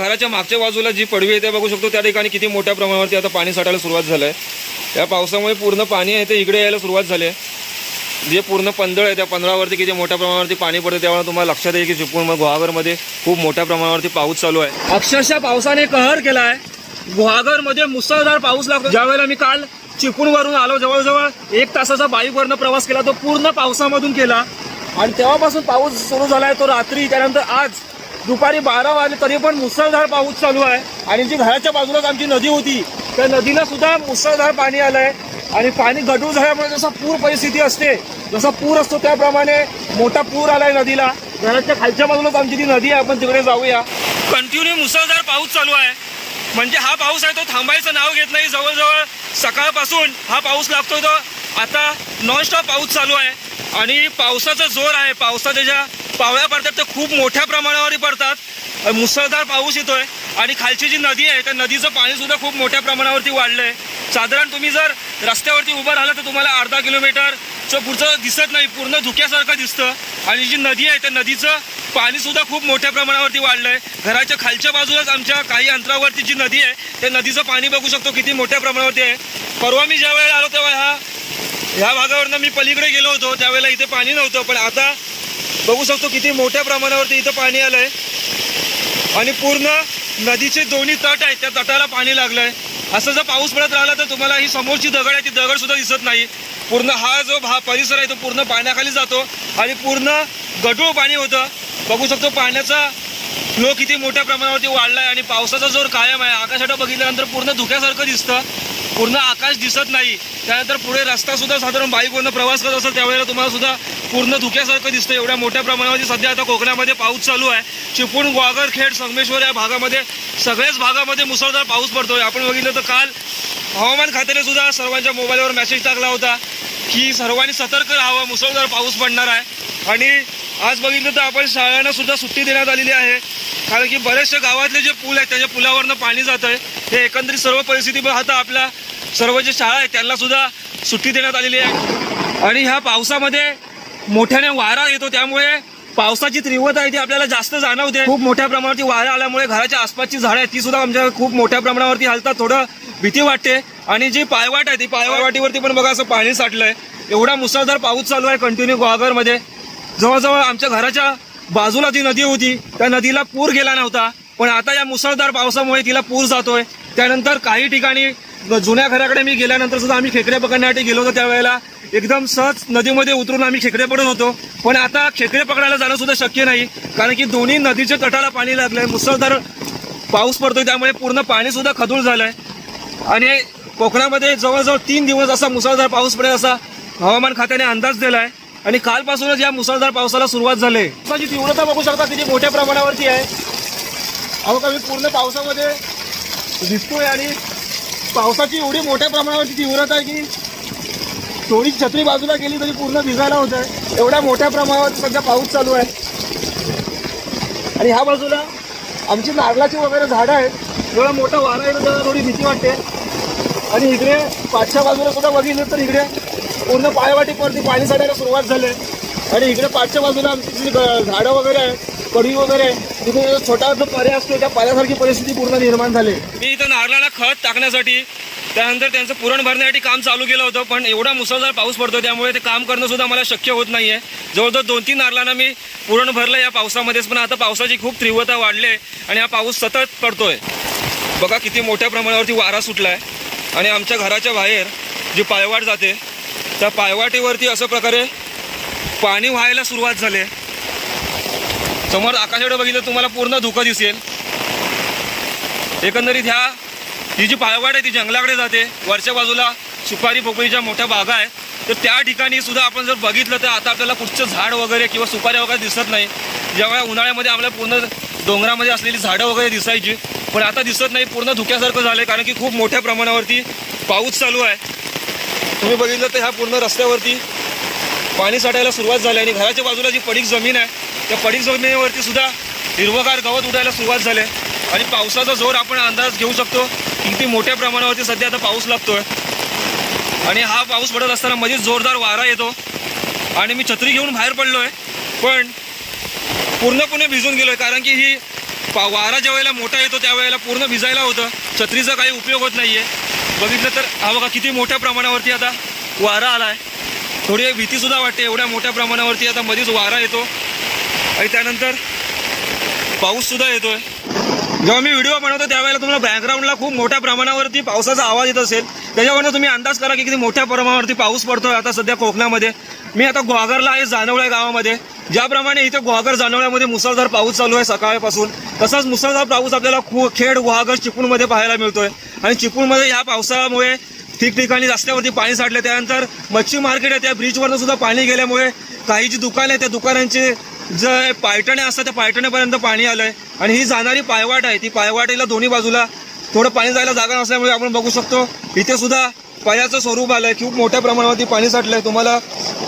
घराच्या मागच्या बाजूला जी पडवी आहे ते बघू शकतो त्या ठिकाणी किती मोठ्या प्रमाणावरती आता पाणी साठायला सुरुवात झालं आहे या पावसामुळे पूर्ण पाणी आहे ते इकडे यायला सुरुवात झाली आहे. जे पूर्ण पंधळ आहे त्या पंधळावरती किती मोठ्या प्रमाणावरती पाणी पडतं त्यामुळे तुम्हाला लक्षात येईल की चिपळूण गुहागरमध्ये खूप मोठ्या प्रमाणावरती पाऊस चालू आहे. अक्षरशः पावसाने कहर केला आहे गुहागरमध्ये मुसळधार पाऊस लागतो ज्यावेळेला मी काल चिपळूणवरून आलो जवळजवळ एक तासाचा बाईकवरनं प्रवास केला तो पूर्ण पावसामधून केला. आणि तेव्हापासून पाऊस सुरू झाला आहे तो रात्री त्यानंतर आज दुपारी बारा वाजले तरी पण मुसळधार पाऊस चालू आहे. आणि जी घराच्या बाजूलाच आमची नदी होती त्या नदीला सुद्धा मुसळधार पाणी आलंय. आणि पाणी गढूळ झाल्यामुळे जसा पूर परिस्थिती असते जसा पूर असतो त्याप्रमाणे मोठा पूर आलाय नदीला. घराच्या खालच्या बाजूलाच आमची ती नदी आहे आपण तिकडे जाऊया. कंटिन्यू मुसळधार पाऊस चालू आहे. म्हणजे हा पाऊस आहे तो थांबायचं नाव घेत नाही. जवळजवळ सकाळपासून हा पाऊस लागतोय तो आता नॉनस्टॉप पाऊस चालू आहे. आणि पावसाचा जोर आहे. पावसाच्या ज्या पावळ्या पडतात त्या खूप मोठ्या प्रमाणावर पडतात. मुसळधार पाऊस येतोय आणि खालची जी नदी आहे त्या नदीचं पाणी सुद्धा खूप मोठ्या प्रमाणावरती वाढलंय. साधारण तुम्ही जर रस्त्यावरती उभं राहिलं तर तुम्हाला अर्धा किलोमीटरचं पुढचं दिसत नाही पूर्ण धुक्यासारखं दिसतं. आणि जी नदी आहे त्या नदीचं पाणी सुद्धा खूप मोठ्या प्रमाणावरती वाढलंय. घराच्या खालच्या बाजूलाच आमच्या काही अंतरावरती जी नदी आहे त्या नदीचं पाणी बघू शकतो किती मोठ्या प्रमाणावरती आहे. परवा मी ज्या वेळेला आलो तेव्हा हा ह्या भागावरनं मी पलीकडे गेलो होतो त्यावेळेला इथे पाणी नव्हतं पण आता बघू शकतो किती मोठ्या प्रमाणावरती इथं पाणी आलंय. आणि पूर्ण नदीचे दोन्ही तट आहेत त्या तटाला पाणी लागलंय. असं जर पाऊस पडत राहिला तर तुम्हाला ही समोरची दगड आहे ती दगड सुद्धा दिसत नाही. पूर्ण हा जो हा परिसर आहे तो पूर्ण पाण्याखाली जातो आणि पूर्ण गढूळ पाणी होतं. बघू शकतो पाण्याचा फ्लो किती मोठ्या प्रमाणावरती वाढलाय आणि पावसाचा जोर कायम आहे. आकाशाकडे बघितल्यानंतर पूर्ण धुक्यासारखं दिसतं. पूर्ण आकाश दिसत नाही. त्यानंतर पुढे रस्ता सुद्धा साधारण बाईकवरनं प्रवास करत असेल त्यावेळेला तुम्हाला सुद्धा पूर्ण धुक्यासारखं दिसतं. एवढ्या मोठ्या प्रमाणामध्ये सध्या आता कोकणामध्ये पाऊस चालू आहे. चिपळूण ग्वागर खेड संगमेश्वर या भागामध्ये सगळ्याच भागामध्ये मुसळधार पाऊस पडतोय. आपण बघितलं तर काल हवामान खात्याने सुद्धा सर्वांच्या मोबाईलवर मेसेज टाकला होता की सर्वांनी सतर्क राहावं मुसळधार पाऊस पडणार आहे. आणि आज बघितलं तर आपण शाळांना सुद्धा सुट्टी देण्यात आलेली आहे. कारण की बरेचशा गावातले जे पूल आहेत त्याच्या पुलावरनं पाणी जात आहे हे एकंदरीत सर्व परिस्थिती पाहता आपल्या सर्व जे शाळा आहेत त्यांना सुद्धा सुट्टी देण्यात आलेली आहे. आणि ह्या पावसामध्ये मोठ्याने वारा येतो त्यामुळे पावसाची तीव्रता आहे ती आपल्याला जास्त जाणवते. खूप मोठ्या प्रमाणावरती वारा आल्यामुळे घराच्या आसपासची झाडं आहेत ती सुद्धा आमच्या खूप मोठ्या प्रमाणावरती हलतात थोडं भीती वाटते. आणि जी पायवाट आहे ती पायवाटीवरती पण बघा असं पाणी साठलंय. एवढा मुसळधार पाऊस चालू आहे कंटिन्यू गुहागरमध्ये जवळजवळ आमच्या घराच्या बाजूला ती नदी होती त्या नदीला पूर गेला नव्हता. पण आता या मुसळधार पावसामुळे तिला पूर जातोय. त्यानंतर काही ठिकाणी जुन्या घराकडे मी गेल्यानंतर सुद्धा आम्ही खेकडे पकडण्यासाठी गेलो होतो त्यावेळेला. एकदम सहज नदीमध्ये उतरून आम्ही खेकडे पडत होतो. पण आता खेकडे पकडायला जाणं सुद्धा शक्य नाही. कारण की दोन्ही नदीच्या तटाला पाणी लागलंय. मुसळधार पाऊस पडतोय. त्यामुळे पूर्ण पाणी सुद्धा खदूळ झालंय. आणि कोकणामध्ये जवळजवळ तीन दिवस असा मुसळधार पाऊस पडेल असा हवामान खात्याने अंदाज दिलाय. आणि कालपासूनच या मुसळधार पावसाला सुरुवात झाली. पावसाची तीव्रता बघू शकता किती मोठ्या प्रमाणावरती आहे. अहो का मी पूर्ण पावसामध्ये दिसतोय आणि पावसाची एवढी मोठ्या प्रमाणावरची तीव्रता आहे की थोडी छत्री बाजूला गेली तरी पूर्ण भिजायला होत आहे एवढ्या मोठ्या प्रमाणावर सध्या पाऊस चालू आहे. आणि ह्या बाजूला आमची नारळाची वगैरे झाडं आहेत. एवढा मोठा वारा येतो तेव्हा थोडी भीती वाटते. आणि इकडे पाठच्या बाजूला सुद्धा बघितलं तर इकडे पूर्ण पायवाटीवरती पाणी साठायला सुरुवात झाली आहे. आणि इकडे पाचच्या बाजूला आमची जी झाडं वगैरे आहे कडी वगैरे आहे तिथे जो छोटा जो पर्याय असतो त्या पर्यासारखी परिस्थिती पूर्ण निर्माण झाली. मी इथं नारळाला खत टाकण्यासाठी त्यानंतर त्यांचं पुरण भरण्यासाठी काम चालू केलं होतं पण एवढा मुसळधार पाऊस पडतो त्यामुळे ते काम करणं सुद्धा मला शक्य होत नाही आहे जवळजवळ दोन तीन नारळांना मी पुरण भरलं या पावसामध्येच पण आता पावसाची खूप तीव्रता वाढली आहे आणि हा पाऊस सतत पडतोय. बघा किती मोठ्या प्रमाणावरती वारा सुटला आहे आणि आमच्या घराच्या बाहेर जी पायवाट जाते त्या पायवाटीवरती असं प्रकारे पाणी व्हायला सुरुवात झाली आहे. समोर आकाशाकडे बघितलं तुम्हाला पूर्ण धुकं दिसेल. एकंदरीत ह्या ही जी पायवाट आहे ती जंगलाकडे जाते. वरच्या बाजूला सुपारी पोकळीच्या मोठ्या बागा आहेत. तर त्या ठिकाणी सुद्धा आपण जर बघितलं तर आता आपल्याला कुठचं झाड वगैरे किंवा सुपाऱ्या वगैरे दिसत नाही. ज्यावेळा उन्हाळ्यामध्ये आम्हाला पूर्ण डोंगरामध्ये असलेली झाडं वगैरे दिसायची. पण आता दिसत नाही पूर्ण धुक्यासारखं झालं कारण की खूप मोठ्या प्रमाणावरती पाऊस चालू आहे. तुम्ही बघितलं तर ह्या पूर्ण रस्त्यावरती पाणी साठायला सुरुवात झाली आणि घराच्या बाजूला जी पडीक जमीन आहे त्या पडीक जमिनीवरती सुद्धा हिरवगार गवत उडायला सुरुवात झाली आहे. आणि पावसाचा जोर आपण अंदाज घेऊ शकतो. किती मोठ्या प्रमाणावरती सध्या आता पाऊस लागतोय. आणि हा पाऊस पडत असताना मध्येच जोरदार वारा येतो. आणि मी छत्री घेऊन बाहेर पडलोय. पण पूर्णपणे भिजून गेलोय. कारण की ही पा वारा ज्या वेळेला मोठा येतो त्यावेळेला पूर्ण भिजायला होतं. छत्रीचा काही उपयोग होत नाही आहे बघितलं तर हा बघा किती मोठ्या प्रमाणावरती आता वारा आला आहे थोडी भीतीसुद्धा वाटते. एवढ्या मोठ्या प्रमाणावरती आता मध्येच वारा येतो. आणि त्यानंतर पाऊससुद्धा येतोय. जेव्हा मी व्हिडिओ बनवतो त्यावेळेला तुम्हाला बॅकग्राऊंडला खूप मोठ्या प्रमाणावरती पावसाचा आवाज येत असेल. त्याच्यावरनं तुम्ही अंदाज करा की किती मोठ्या प्रमाणावरती पाऊस पडतोय आता सध्या कोकणामध्ये. मी आता ग्वागरला आहे जानवळ्या गावामध्ये. ज्याप्रमाणे इथे ग्वागर जानवळ्यामध्ये मुसळधार पाऊस चालू आहे सकाळपासून. तसाच मुसळधार पाऊस आपल्याला खू खेड गुहागर चिपळूणमध्ये पाहायला मिळतोय. आणि चिपळूणमध्ये या पावसामुळे ठिकठिकाणी रस्त्यावरती पाणी साठले. त्यानंतर मच्छी मार्केट आहे त्या ब्रिजवरनं सुद्धा पाणी गेल्यामुळे काही जी दुकानं आहेत त्या दुकानांचे जे पायटणे असतात त्या पायटण्यापर्यंत पाणी आलं आहे आणि ही जाणारी पायवाट आहे ती पायवाटेला दोन्ही बाजूला थोडं पाणी जायला जागा नसल्यामुळे आपण बघू शकतो. इथे सुद्धा पायाचं स्वरूप आलं आहे खूप मोठ्या प्रमाणावरती पाणी साठलं आहे तुम्हाला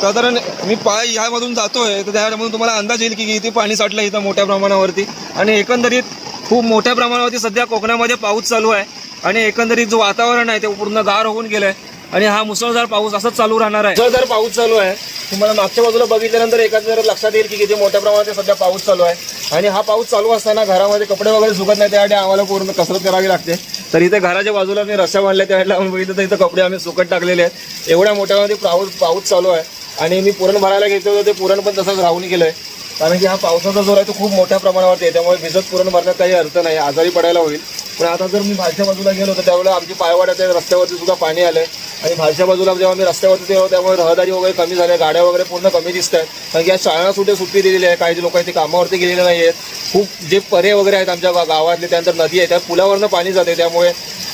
साधारण मी पाय ह्यामधून जातो आहे तर त्यामधून तुम्हाला अंदाज येईल की इथे पाणी साठलं आहे इथं मोठ्या प्रमाणावरती. आणि एकंदरीत खूप मोठ्या प्रमाणावरती सध्या कोकणामध्ये पाऊस चालू आहे. आणि एकंदरीत जो वातावरण आहे ते पूर्ण गार होऊन गेलं आहे आणि हा मुसळधार पाऊस असंच चालू राहणार आहे. मुसळधार पाऊस चालू आहे. तुम्हाला मागच्या बाजूला बघितल्यानंतर एखाद्या लक्षात येईल की किती मोठ्या प्रमाणात सध्या पाऊस चालू आहे. आणि हा पाऊस चालू असताना घरामध्ये कपडे वगैरे सुकत नाही त्यासाठी आम्हाला पूर्ण कसरत करावी लागते. तर इथे घराच्या बाजूला मी रस्त्या बांधल्या त्यावेळेला आम्ही बघितलं तर इथं कपडे आम्ही सुकत टाकलेले आहेत. एवढ्या मोठ्यामध्ये पाऊस पाऊस चालू आहे. आणि मी पुरण भरायला घेतलं होतं ते पुरण पण तसंच राहून गेलं आहे कारण की हा पावसाचा जोर आहे तो खूप मोठ्या प्रमाणावरती आहे. त्यामुळे भिजत पुरण भरण्यात काही अर्थ नाही. आजारी पडायला होईल. पण आता जर मी भालच्या बाजूला गेलो तर त्यावेळेला आमची पायवाड्याच्या रस्त्यावरती सुद्धा पाणी आलंय. आणि भालच्या बाजूला जेव्हा मी रस्त्यावरती गेलो त्यामुळे रहदारी वगैरे कमी झाल्या गाड्या वगैरे पूर्ण कमी दिसत आहेत. कारण की या शाळा सुद्धा सुट्टी दिलेली आहे काही लोक इथे कामावरती गेलेले नाही आहेत खूप जे परे वगैरे आहेत आमच्या गावातले त्यानंतर नदी आहे त्या पुलावरनं पाणी जाते त्यामुळे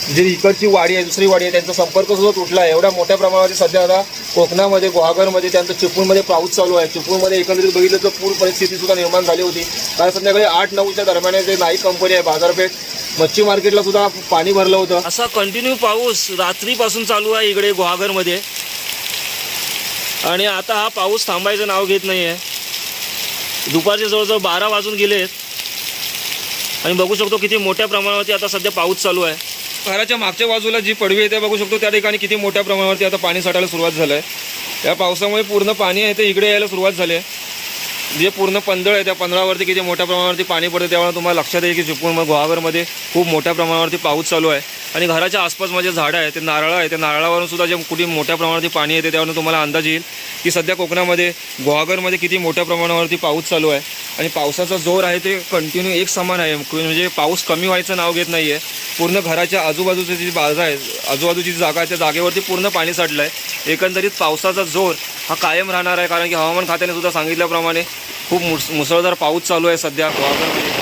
जी इकडची वाडी आहे दुसरी वाडी आहे त्यांचा संपर्क सुद्धा तुटला आहे. एवढ्या मोठ्या प्रमाणात सध्या आता कोकणामध्ये गुहागरमध्ये त्यानंतर चिपळूणमध्ये पाऊस चालू आहे. चिपळूणमध्ये एकंदरीत बघितलं तर पूर परिस्थितीसुद्धा निर्माण झाली होती. कारण संध्याकाळी आठ नऊच्या दरम्यान जे नाईक कंपनी आहे बाजारपेठ मच्छी मार्केटला सुद्धा पाणी भरलं होतं. असा कंटिन्यू पाऊस रात्रीपासून चालू आहे इकडे गुहागरमध्ये. आणि आता हा पाऊस थांबायचं नाव घेत नाही आहे दुपारचे जवळजवळ बारा वाजून गेलेत. आणि बघू शकतो किती मोठ्या प्रमाणावरती आता सध्या पाऊस चालू आहे. घराच्या मागच्या बाजूला जी पडवी आहे ते बघू शकतो त्या ठिकाणी किती मोठ्या प्रमाणावरती आता पाणी साठायला सुरुवात झालं आहे या पावसामुळे पूर्ण पाणी आहे ते इकडे यायला सुरुवात झाली आहे. जे पूर्ण पंधळ आहे त्या पंधरावरती किती मोठ्या प्रमाणावरती पाणी पडते त्यामुळे तुम्हाला लक्षात येईल की चिपळूण गुहागरमध्ये खूप मोठ्या प्रमाणावरती पाऊस चालू आहे. आणि घराच्या आसपास माझे झाडं आहे ते नारळं आहे ते नारळावरून सुद्धा जे कुठे मोठ्या प्रमाणावरती पाणी येते त्यावरून तुम्हाला अंदाज येईल की सध्या कोकणामध्ये गुहागरमध्ये किती मोठ्या प्रमाणावरती पाऊस चालू आहे. आणि पावसाचा जोर आहे ते कंटिन्यू एक समान आहे. म्हणजे पाऊस कमी व्हायचं नाव घेत नाही आहे पूर्ण घराच्या आजूबाजूची जी बाजा आहे आजूबाजूची जी जागा आहे त्या जागेवरती पूर्ण पाणी साठलं आहे एकंदरीत पावसाचा जोर हा कायम राहणार आहे. कारण की हवामान खात्याने सुद्धा सांगितल्याप्रमाणे खूप मुस मुसळधार पाऊस चालू आहे सध्या गुहागरमध्ये.